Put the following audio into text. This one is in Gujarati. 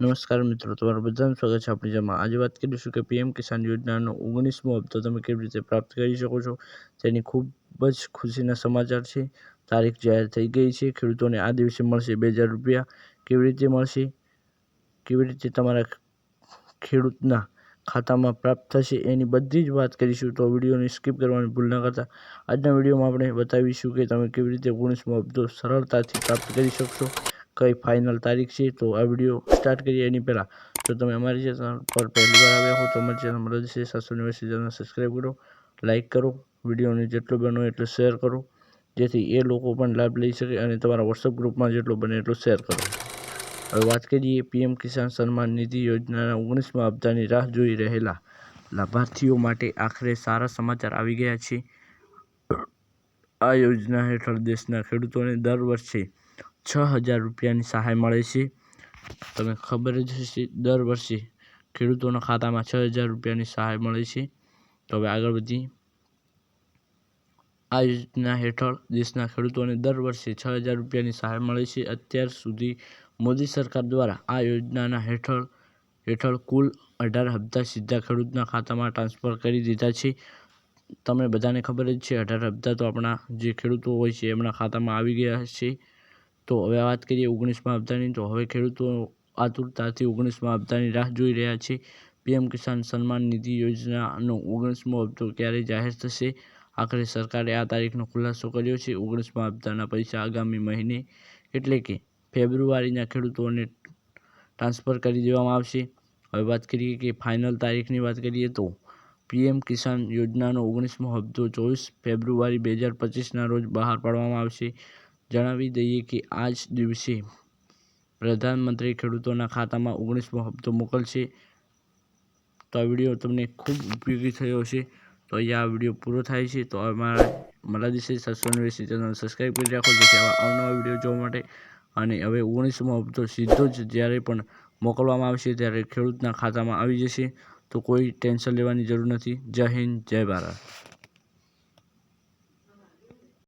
નમસ્કાર મિત્રો, તમારું બધાનું સ્વાગત છે આપણી જેમાં. આજે વાત કરીશું કે પીએમ કિસાન યોજનાનો ઓગણીસમો હપ્તો તમે કેવી રીતે પ્રાપ્ત કરી શકો છો? તેની ખૂબ જ ખુશીના સમાચાર છે. તારીખ જાહેર થઈ ગઈ છે. ખેડૂતોને આ દિવસે મળશે બે હજાર રૂપિયા. કેવી રીતે મળશે? કેવી રીતે તમારા ખેડૂતના ખાતામાં પ્રાપ્ત થશે? એની બધી જ વાત કરીશું તો વિડીયોને સ્કીપ કરવાની ભૂલ ન કરતા. આજના વિડીયોમાં આપણે બતાવીશું કે તમે કેવી રીતે ઓગણીસમો હપ્તો સરળતાથી પ્રાપ્ત કરી શકશો. કઈ ફાઇનલ તારીખ છે, તો આ વીડિયો સ્ટાર્ટ કરીએ એની પહેલાં. જો તમે અમારી ચેનલ પર પહેલી વાર આવ્યા હો, તો અમારી ચેનલ મદદ છે, સાતસો નેવ્યાસી ચેનલ સબસ્ક્રાઈબ કરો લાઇક કરો વિડીયોને જેટલો બનો એટલો શેર કરો, જેથી એ લોકો પણ લાભ લઈ શકે અને તમારા વોટ્સઅપ ગ્રુપમાં જેટલો બને એટલો શેર કરો. હવે વાત કરીએ પીએમ કિસાન સન્માન નિધિ યોજનાના ઓગણીસમાં હપ્તાની રાહ જોઈ રહેલા લાભાર્થીઓ માટે આખરે સારા સમાચાર આવી ગયા છે. આ યોજના હેઠળ દેશના ખેડૂતોને દર વર્ષે છ હજાર રૂપિયાની સહાય મળે છે. તમને ખબર જ હશે, દર વર્ષે ખેડૂતોના ખાતામાં છ હજાર રૂપિયાની સહાય મળે છે. તો હવે આગળ વધી. આ યોજના હેઠળ દેશના ખેડૂતોને દર વર્ષે છ હજાર રૂપિયાની સહાય મળે છે. અત્યાર સુધી મોદી સરકાર દ્વારા આ યોજનાના હેઠળ હેઠળ કુલ અઢાર હપ્તા સીધા ખેડૂતના ખાતામાં ટ્રાન્સફર કરી દીધા છે. તમને બધાને ખબર જ છે, અઢાર હપ્તા તો આપણા જે ખેડૂતો હોય છે, એમના ખાતામાં આવી ગયા છે. તો હવે વાત કરીએ ઓગણીસમા હપ્તાની. તો હવે ખેડૂતો આતુરતાથી ઓગણીસમા હપ્તાની રાહ જોઈ રહ્યા છે. પીએમ કિસાન સન્માન નિધિ યોજનાનો ઓગણીસમો હપ્તો ક્યારે જાહેર થશે? આખરે સરકારે આ તારીખનો ખુલાસો કર્યો છે. ઓગણીસમા હપ્તાના પૈસા આગામી મહિને એટલે કે ફેબ્રુઆરીના ખેડૂતોને ટ્રાન્સફર કરી દેવામાં આવશે. હવે વાત કરીએ કે ફાઇનલ તારીખની વાત કરીએ તો પીએમ કિસાન યોજનાનો ઓગણીસમો હપ્તો ચોવીસ ફેબ્રુઆરી બે હજાર પચીસના રોજ બહાર પાડવામાં આવશે. જણાવી દઈએ કે આ જ દિવસે પ્રધાનમંત્રી ખેડૂતોના ખાતામાં ઓગણીસમો હપ્તો મોકલશે. તો આ વીડિયો તમને ખૂબ ઉપયોગી થયો હશે. તો અહીંયા આ વીડિયો પૂરો થાય છે. તો અમારા મારા દિવસે સાતસો નેવ્યાસી ચેનલ સબસ્ક્રાઈબ કરી રાખો, જેથી આવા અવનવા વીડિયો જોવા માટે. અને હવે ઓગણીસમો હપ્તો સીધો જ જ્યારે પણ મોકલવામાં આવશે, ત્યારે ખેડૂતના ખાતામાં આવી જશે. તો કોઈ ટેન્શન લેવાની જરૂર નથી. જય હિન્દ, જય ભારત.